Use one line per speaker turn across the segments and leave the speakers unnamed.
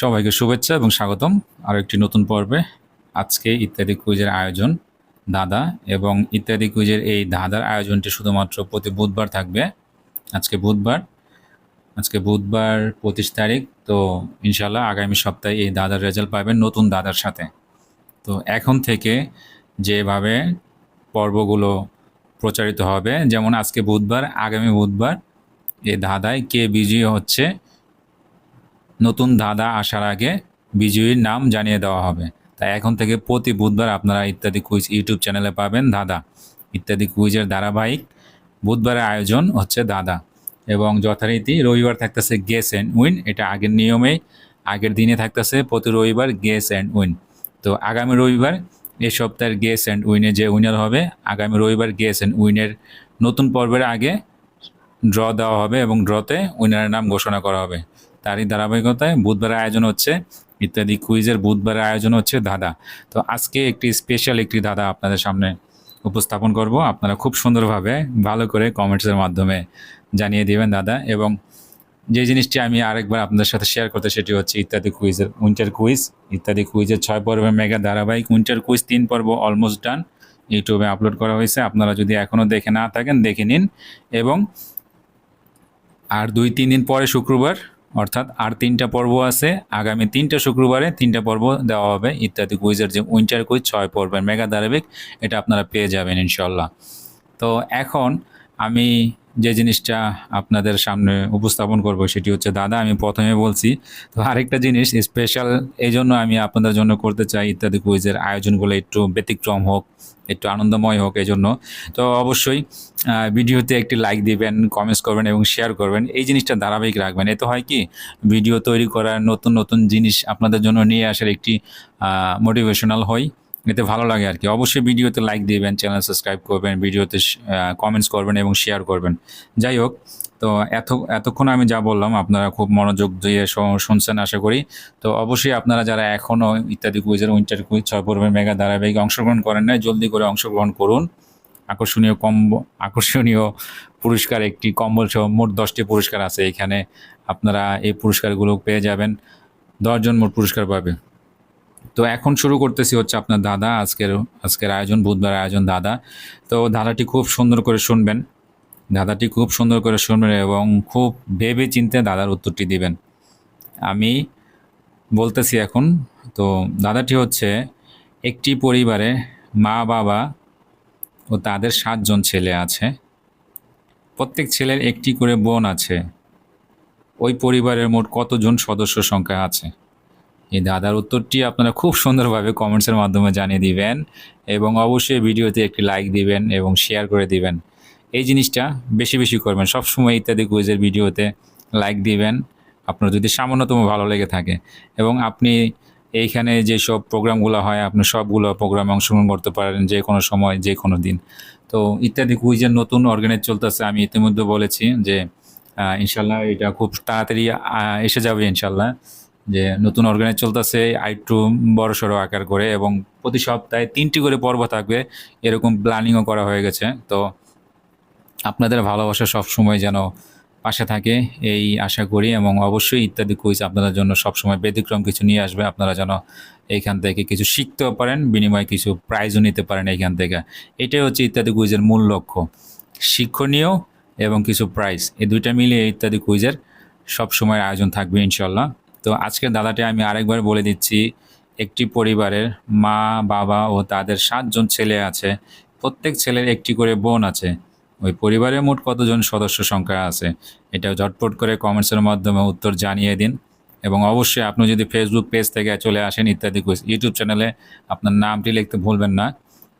সবাইকে শুভেচ্ছা এবং স্বাগতম। আরও একটি নতুন পর্বে আজকে ইত্যাদি কুইজের আয়োজন দাদা এবং ইত্যাদি কুইজের এই দাদার আয়োজনটি শুধুমাত্র প্রতি বুধবার থাকবে। আজকে বুধবার আজকে বুধবার পঁচিশ তারিখ, তো ইনশাল্লাহ আগামী সপ্তাহে এই দাদার রেজাল্ট পাবেন নতুন দাদার সাথে। তো এখন থেকে যেভাবে পর্বগুলো প্রচারিত হবে, যেমন আজকে বুধবার, আগামী বুধবার এই ধাঁধায় কে বিজয়ী হচ্ছে নতুন ধাঁধা আসার আগে বিজয়ীর নাম জানিয়ে দেওয়া হবে। তাই এখন থেকে প্রতি বুধবার আপনারা ইত্যাদি কুইজ ইউটিউব চ্যানেলে পাবেন দাদা। ইত্যাদি কুইজের ধারাবাহিক বুধবারের আয়োজন হচ্ছে দাদা। এবং যথারীতি রবিবার থাকতেছে গেস অ্যান্ড উইন এটা আগের নিয়মেই, আগের দিনে থাকতেছে প্রতি রবিবার গেস অ্যান্ড উইন তো আগামী রবিবার এই সপ্তাহের গেস অ্যান্ড উইনে যে উইনার হবে, আগামী রবিবার গেস অ্যান্ড উইনের নতুন পর্বের আগে ড্র দেওয়া হবে এবং ড্রতে উইনারের নাম ঘোষণা করা হবে। তারই ধারাবাহিকতায় বুধবারের আয়োজন হচ্ছে, ইত্যাদি কুইজের বুধবারের আয়োজন হচ্ছে দাদা তো আজকে একটি স্পেশাল একটি দাদা আপনাদের সামনে উপস্থাপন করব। আপনারা খুব সুন্দরভাবে ভালো করে কমেন্টসের মাধ্যমে জানিয়ে দিবেন দাদা এবং যে জিনিসটি আমি আরেকবার আপনাদের সাথে শেয়ার করতে সেটি হচ্ছে ইত্যাদি কুইজের উইন্টার কুইজ। ইত্যাদি কুইজের ছয় পর্বের মেগা ধারাবাহিক উইন্টার কুইজ তিন পর্ব অলমোস্ট ডান ইউটিউবে আপলোড করা হয়েছে। আপনারা যদি এখনও দেখে না থাকেন, দেখে নিন এবং আর দুই, তিন দিন পরে শুক্রবার অর্থাৎ আর তিনটা পর্ব আছে, আগামী তিনটা শুক্রবারে তিনটা পর্ব দেওয়া হবে, ইত্যাদি কুইজের যে উইন্টার কুইজ ছয় পর্বের মেগা ধারাবাহিক, এটা আপনারা পেয়ে যাবেন ইনশাল্লাহ তো এখন আমি যে জিনিসটা আপনাদের সামনে উপস্থাপন করব, সেটি হচ্ছে, দাদা, আমি প্রথমে বলছি, তো আরেকটা জিনিস স্পেশাল এই জন্য আমি আপনাদের জন্য করতে চাই, ইত্যাদি কুইজের আয়োজনগুলো একটু ব্যতিক্রম হোক, একটু আনন্দময় হোক এই জন্য। তো অবশ্যই ভিডিওতে একটি লাইক দিবেন কমেন্টস করবেন এবং শেয়ার করবেন। এই জিনিসটা ধারাবাহিক রাখবেন। এতে হয় কি ভিডিও তৈরি করার নতুন নতুন জিনিস আপনাদের জন্য নিয়ে আসার একটি মোটিভেশনাল হয় এতে ভালো লাগে আর কি। অবশ্যই ভিডিওতে লাইক দিবেন চ্যানেল সাবস্ক্রাইব করবেন, ভিডিওতে কমেন্টস করবেন এবং শেয়ার করবেন। যাই হোক, তো এত, এতক্ষণ আমি যা বললাম, আপনারা খুব মনোযোগ দিয়ে শুনছেন আশা করি। তো অবশ্যই আপনারা যারা এখনও ইত্যাদি কুইজের উইন্টার কুইজ ছয় পর্বের মেগা ধারাবাহিক অংশগ্রহণ করেন না জলদি করে অংশগ্রহণ করুন। আকর্ষণীয় কম্ব, আকর্ষণীয় পুরস্কার একটি কম্বল সহ মোট দশটি পুরস্কার আছে এখানে। আপনারা এই পুরস্কারগুলো পেয়ে যাবেন। দশজন মোট পুরস্কার পাবে। তো এখন শুরু করতেছি হচ্ছে আপনার দাদা, আজকের আজকের আয়োজন, বুধবার আয়োজন দাদা। তো দাদাটি খুব সুন্দর করে শুনবেন। দাদাটি খুব সুন্দর করে শুনবেন এবং খুব ভেবে চিন্তে দাদার উত্তরটি দিবেন। আমি বলতেছি এখন, তো দাদাটি হচ্ছে একটি পরিবারে মা, বাবা ও তাদের সাতজন ছেলে আছে। প্রত্যেক ছেলের একটি করে বোন আছে। ওই পরিবারের মোট কতজন সদস্য সংখ্যা আছে? এই দাদার উত্তরটি আপনারা খুব সুন্দরভাবে কমেন্টসের মাধ্যমে জানিয়ে দিবেন এবং অবশ্যই ভিডিওতে একটি লাইক দিবেন এবং শেয়ার করে দিবেন। এই জিনিসটা বেশি বেশি করবেন। সবসময় ইত্যাদি কুইজের ভিডিওতে লাইক দিবেন। আপনার যদি সামান্যতম ভালো লেগে থাকে এবং আপনি এইখানে যেসব প্রোগ্রামগুলো হয়, আপনি সবগুলো প্রোগ্রামে অংশগ্রহণ করতে পারেন যে কোনো সময়, যে কোনো দিন। তো ইত্যাদি কুইজের নতুন অর্গানাইজ চলতেছে, আমি ইতিমধ্যে বলেছি যে ইনশাল্লাহ এটা খুব তাড়াতাড়ি এসে যাবে ইনশাল্লাহ। যে নতুন অর্গানাইজ চলতেছে আরেকটু বড় সড়ো আকার করে এবং প্রতি সপ্তাহে তিনটি করে পর্ব থাকবে, এরকম প্ল্যানিংও করা হয়ে গেছে। তো আপনাদের ভালোবাসা সবসময় যেন পাশে থাকে, এই আশা করি এবং অবশ্যই ইত্যাদি কুইজ আপনাদের জন্য সবসময় ব্যতিক্রম কিছু নিয়ে আসবে। আপনারা যেন এইখান থেকে কিছু শিখতেও পারেন, বিনিময়ে কিছু প্রাইজও নিতে পারেন এইখান থেকে। এটাই হচ্ছে ইত্যাদি কুইজের মূল লক্ষ্য। শিক্ষণীয় এবং কিছু প্রাইজ এই দুইটা মিলিয়ে ইত্যাদি কুইজের সবসময় আয়োজন থাকবে ইনশাল্লাহ তো আজকের দাদাটি আমি আরেকবার বলে দিচ্ছি, একটি পরিবারের মা, বাবা ও তাদের সাতজন ছেলে আছে, প্রত্যেক ছেলের একটি করে বোন আছে। ওই পরিবারে মোট কতজন সদস্য সংখ্যা আছে এটা ঝটপট করে কমেন্টসের মাধ্যমে উত্তর জানিয়ে দিন। এবং অবশ্যই আপনি যদি ফেসবুক পেজ থেকে চলে আসেন ইত্যাদি ইউটিউব চ্যানেলে আপনার নামটি লিখতে ভুলবেন না।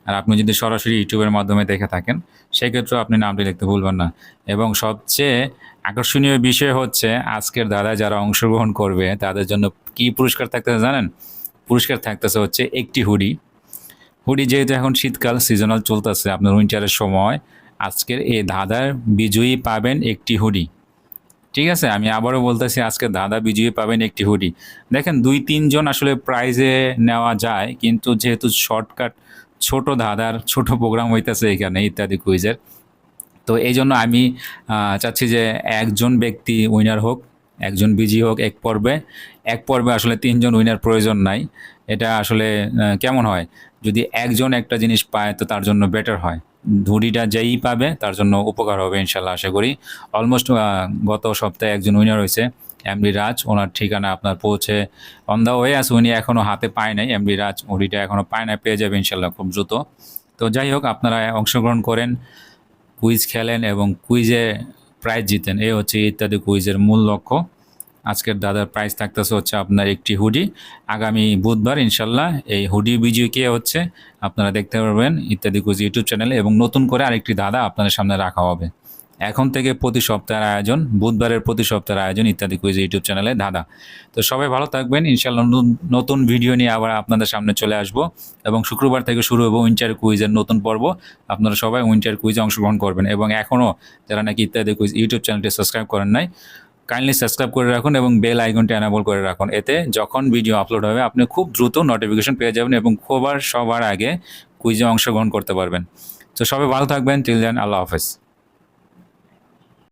আর আপনি যদি সরাসরি ইউটিউবের মাধ্যমে দেখে থাকেন, সেক্ষেত্রেও আপনি নামটি লিখতে ভুলবেন না। এবং সবচেয়ে আকর্ষণীয় বিষয় হচ্ছে আজকের দাদা যারা অংশগ্রহণ করবে, তাদের জন্য কি পুরস্কার থাকতেছে জানেন? পুরস্কার থাকতেছে হচ্ছে একটি হুডি। হুডি যেহেতু এখন শীতকাল সিজনাল চলতেছে, আপনার উইন্টারের সময়, আজকের এই দাদার বিজয়ী পাবেন একটি হুডি। ঠিক আছে? আমি আবারও বলতেছি, আজকে দাদা বিজয়ী পাবেন একটি হুডি। দেখেন, দুই তিনজন আসলে প্রাইজে নেওয়া যায়, কিন্তু যেহেতু শর্টকাট ছোট দাদার ছোট প্রোগ্রাম হইতেছে এখানে ইত্যাদি কুইজের তো এই জন্য আমি চাচ্ছি যে একজন ব্যক্তি উইনার হোক, একজন বিজি হোক এক পর্বে। এক পর্বে আসলে তিনজন উইনার প্রয়োজন নাই। এটা আসলে কেমন হয়? যদি একজন একটা জিনিস পায়, তো তার জন্য বেটার হয়। ধুড়িটা যেই পাবে, তার জন্য উপকার হবে ইনশাল্লাহ আশা করি। অলমোস্ট গত সপ্তাহে একজন উইনার হয়েছে এমডি রাজ। ওনার ঠিকানা আপনার পৌঁছে অন দ্য ওয়ে আছে। উনি এখনও হাতে পায় নাই। এমডি রাজ উনিটা এখনও পায় না পেয়ে যাবে ইনশাল্লাহ খুব দ্রুত। তো যাই হোক, আপনারা অংশগ্রহণ করেন। কুইজ খেলেন এবং কুইজে প্রাইজ জিতেন। এ হচ্ছে ইত্যাদি কুইজের মূল লক্ষ্য। আজকের দাদার প্রাইজ থাকতেছে হচ্ছে আপনার একটি হুডি আগামী বুধবার ইনশাল্লাহ এই হুডি বিজয়ী কে হচ্ছে আপনারা দেখতে পারবেন ইত্যাদি কুইজ ইউটিউব চ্যানেলে এবং নতুন করে আরেকটি দাদা আপনাদের সামনে রাখা হবে। এখন থেকে প্রতি সপ্তাহের আয়োজন, বুধবারের প্রতি সপ্তাহের আয়োজন ইত্যাদি কুইজ ইউটিউব চ্যানেলে দাদা তো সবাই ভালো থাকবেন ইনশাল্লাহ নতুন- নতুন ভিডিও নিয়ে আবার আপনাদের সামনে চলে আসব এবং শুক্রবার থেকে শুরু হবে উইন্টার কুইজের নতুন পর্ব। আপনারা সবাই উইন্টার কুইজে অংশগ্রহণ করবেন এবং এখনও যারা নাকি ইত্যাদি কুইজ ইউটিউব চ্যানেলটি সাবস্ক্রাইব করেন নাই কাইন্ডলি সাবস্ক্রাইব করে রাখুন এবং বেল আইকনটি অ্যানাবল করে রাখুন। এতে যখন ভিডিও আপলোড হবে, আপনি খুব দ্রুত নোটিফিকেশন পেয়ে যাবেন এবং খবর সবার আগে কুইজে অংশগ্রহণ করতে পারবেন। তো সবাই ভালো থাকবেন টিল দেন আল্লাহ হাফেজ।